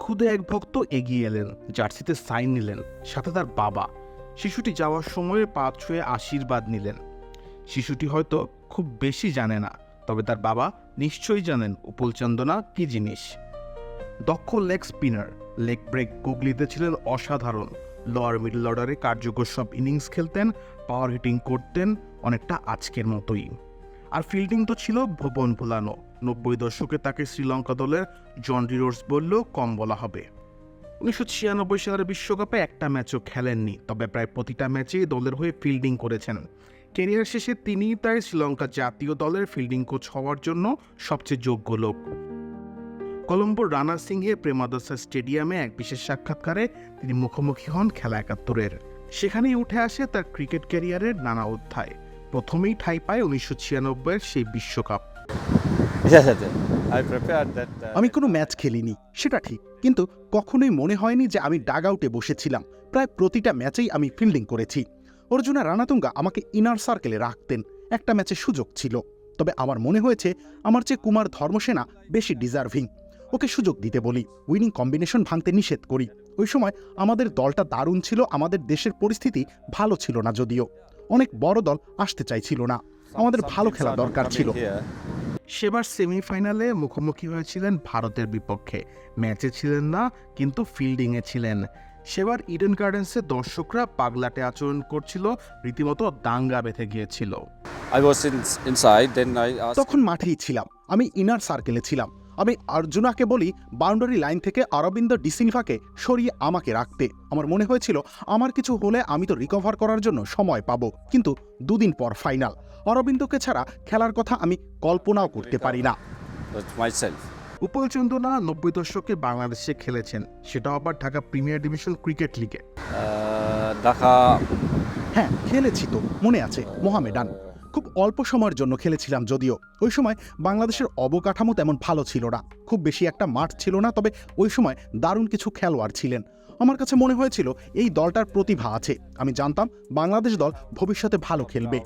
খুদে এক ভক্ত এগিয়ে এলেন, জার্সিতে সাইন নিলেন, সাথে তার বাবা। শিশুটি যাওয়ার সময় পা ছুঁয়ে আশীর্বাদ নিলেন। শিশুটি হয়তো খুব বেশি জানে না, তবে তার বাবা নিশ্চয়ই জানেন উপলচন্দনা কি জিনিস। দক্ষ লেগ স্পিনার, লেগ ব্রেক গুগলিতে ছিলেন অসাধারণ। লোয়ার মিডল অর্ডারে কার্যকর সব ইনিংস খেলতেন, পাওয়ার হিটিং করতেন, অনেকটা আজকের মতোই। আর ফিল্ডিং তো ছিল ভুবন ভুলানো। নব্বই দশকে তাকে শ্রীলঙ্কা দলের জন ডিরোর্স বললেও কম বলা হবে। উনিশশো ছিয়ানব্বই সালের বিশ্বকাপে একটা ম্যাচও খেলেননি, তবে প্রায় প্রতিটা ম্যাচেই দলের হয়ে ফিল্ডিং করেছেন। কেরিয়ার শেষে তিনিই তাই শ্রীলঙ্কা জাতীয় দলের ফিল্ডিং কোচ হওয়ার জন্য সবচেয়ে যোগ্য লোক। কলম্বোর রানা সিংহে প্রেমাদাসা স্টেডিয়ামে এক বিশেষ সাক্ষাৎকারে তিনি মুখোমুখি হন খেলা একাত্তরের। সেখানেই উঠে আসে তার ক্রিকেট ক্যারিয়ারের নানা অধ্যায়। প্রথমেই ঠাঁই পায় উনিশশো ছিয়ানব্বইয়ের সেই বিশ্বকাপ। আমি কোনো ম্যাচ খেলিনি সেটা ঠিক। কিন্তু কখনোই মনে হয়নি যে আমি ডাগ আউটে বসেছিলাম। প্রায় প্রতিটা ম্যাচেই আমি ফিল্ডিং করেছি। অর্জুনা রানাতুঙ্গা আমাকে ইনার সার্কেলে রাখতেন। একটা ম্যাচে সুযোগ ছিল। তবে আমার মনে হয়েছে আমার চেয়ে কুমার ধর্মসেনা বেশি ডিজার্ভিং ওকে সুযোগ দিতে বলি উইনিং কম্বিনেশন ভাঙতে নিষেধ করি। ওই সময় আমাদের দলটা দারুণ ছিল আমাদের দেশের পরিস্থিতি ভালো ছিল না যদিও। অনেক বড় দল আসতে চাইছিল না। আমাদের ভালো খেলা দরকার ছিল. সেবার সেমিফাইনালে মুখোমুখি হয়েছিলেন ভারতের বিপক্ষে। ম্যাচে ছিলেন না কিন্তু ফিল্ডিংয়ে ছিলেন। সেবার ইডেন গার্ডেন্সে দর্শকরা পাগলাটে আচরণ করছিল রীতিমতো দাঙ্গা বেঁধে গিয়েছিল. তখন মাঠেই ছিলাম। আমি ইনার সার্কেলে ছিলাম। আমি অর্জুনাকে বলি বাউন্ডারি লাইন থেকে অরবিন্দ ডিসিনভাকে সরিয়ে আমাকে রাখতে। আমার মনে হয়েছিল আমার কিছু হলে আমি তো রিকভার করার জন্য সময় পাবো। কিন্তু দুদিন পর ফাইনাল অরবিন্দকে ছাড়া খেলার কথা আমি কল্পনাও করতে পারি না. উপল চন্দনা নব্বই দশকে বাংলাদেশে খেলেছেন। সেটা আবার ঢাকা প্রিমিয়ার ডিভিশন ক্রিকেট লিগে হ্যাঁ খেলেছি তো মনে আছে মোহামেডান। খুব অল্প সময়ের জন্য খেলেছিলাম যদিও। ওই সময় বাংলাদেশের অবকাঠামো তেমন ভালো ছিল না। খুব বেশি একটা মাঠ ছিল না তবে ওই সময় দারুণ কিছু খেলোয়াড় ছিলেন। আমার কাছে মনে হয়েছিল এই দলটার প্রতিভা আছে। আমি জানতাম বাংলাদেশ দল ভবিষ্যতে ভালো খেলবে।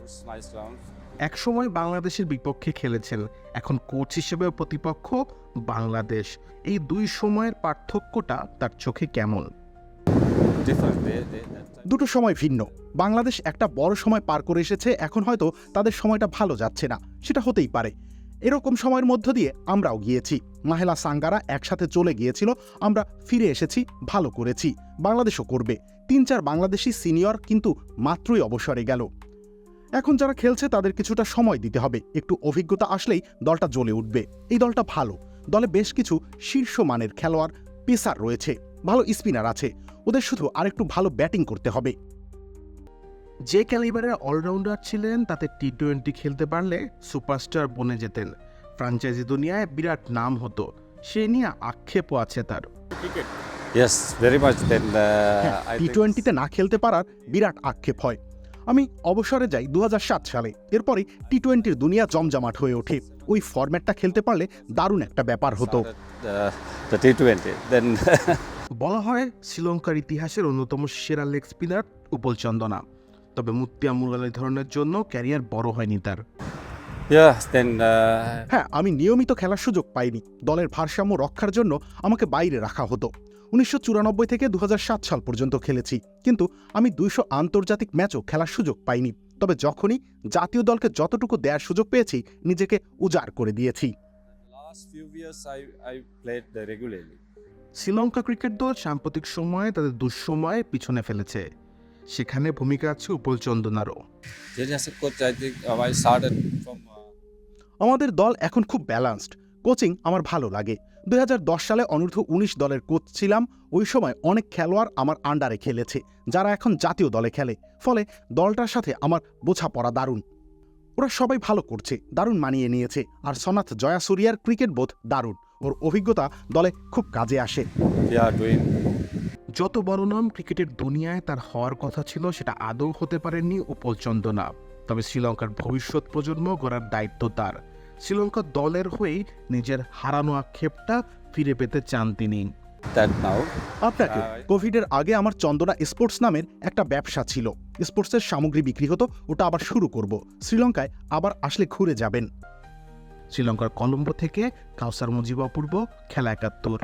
একসময় বাংলাদেশের বিপক্ষে খেলেছেন। এখন কোচ হিসেবে প্রতিপক্ষ বাংলাদেশ। এই দুই সময়ের পার্থক্যটা তার চোখে কেমন? দুটো সময় ভিন্ন। বাংলাদেশ একটা বড় সময় পার করে এসেছে, এখন হয়তো তাদের সময়টা ভালো যাচ্ছে না, সেটা হতেই পারে। এরকম সময়ের মধ্য দিয়ে আমরাও গিয়েছি। মাহেলা সাঙ্গারা একসাথে চলে গিয়েছিল, আমরা ফিরে এসেছি, ভালো করেছি, বাংলাদেশও করবে। তিন চার বাংলাদেশি সিনিয়র কিন্তু মাত্রই অবসরে গেল। এখন যারা খেলছে তাদের কিছুটা সময় দিতে হবে, একটু অভিজ্ঞতা আসলেই দলটা জ্বলে উঠবে। এই দলটা ভালো, দলে বেশ কিছু শীর্ষ মানের খেলোয়াড়, পেসার রয়েছে, ভালো স্পিনার আছে। ওদের শুধু আরেকটু ভালো ব্যাটিং করতে হবে। যে ক্যালিবারের অলরাউন্ডার ছিলেন তাতে টি টোয়েন্টি খেলতে পারলে সুপারস্টার বনে যেতেন। ফ্রাঞ্চাইজি দুনিয়ায় বিরাট নাম হতো। সে নিয়ে আক্ষেপও আছে তার। uh, টি টোয়েন্টিতে না খেলতে পারার বিরাট আক্ষেপ হয়। আমি অবসরে যাই দু হাজার সাত সালে। এরপরে টি টোয়েন্টির দুনিয়া জমজমাট হয়ে ওঠে। ওই ফরম্যাটটা খেলতে পারলে দারুণ একটা ব্যাপার হতো। Uh, T20. Then বলা হয় শ্রীলঙ্কার ইতিহাসের অন্যতম সেরা লেগ স্পিনার উপল চন্দনা। তবে মুত্তিয়া মুরালি ধরনের জন্য ক্যারিয়ার বড় হয়নি তার। Uh, হ্যাঁ আমি নিয়মিত খেলার সুযোগ পাইনি। দলের ভারসাম্য রক্ষার জন্য আমাকে বাইরে রাখা হতো। উনিশশো চুরানব্বই থেকে দু হাজার সাত সাল পর্যন্ত খেলেছি কিন্তু আমি দুইশো আন্তর্জাতিক ম্যাচও খেলার সুযোগ পাইনি। তবে যখনই জাতীয় দলকে যতটুকু দেওয়ার সুযোগ পেয়েছি নিজেকে উজাড় করে দিয়েছি। শ্রীলঙ্কা ক্রিকেট দল সাম্প্রতিক সময়ে তাদের দুঃসময়ে পিছনে ফেলেছে। সেখানে ভূমিকা আছে উপল চন্দনারও. Uh, আমাদের দল এখন খুব ব্যালান্সড কোচিং আমার ভালো লাগে। দুই হাজার দশ সালে অনূর্ধ্ব উনিশ দলের কোচ ছিলাম। ওই সময় অনেক খেলোয়াড় আমার আন্ডারে খেলেছে। যারা এখন জাতীয় দলে খেলে। ফলে দলটার সাথে আমার বোঝাপড়া দারুণ। ওরা সবাই ভালো করছে দারুণ মানিয়ে নিয়েছে। আর সনাথ জয়াসুরিয়ার ক্রিকেট বোধ দারুণ। ওর অভিজ্ঞতা দলে খুব কাজে আসে। যত বড় নাম ক্রিকেটের দুনিয়ায় তার হওয়ার কথা ছিল সেটা আদৌ হতে পারেননি উপল চন্দনা। তবে শ্রীলঙ্কার ভবিষ্যৎ প্রজন্ম গড়ার দায়িত্ব তার। শ্রীলঙ্কা দলের হয়েই নিজের হারানো আক্ষেপটা ফিরে পেতে চান তিনি। আপনাকে কোভিডের আগে আমার চন্দনা স্পোর্টস নামের একটা ব্যবসা ছিল। স্পোর্টসের সামগ্রী বিক্রি হতো ওটা আবার শুরু করব। শ্রীলঙ্কায় আবার আসলে ঘুরে যাবেন। শ্রীলঙ্কার কলম্বো থেকে কাউসার মুজিব অপূর্ব খেলা একাত্তর।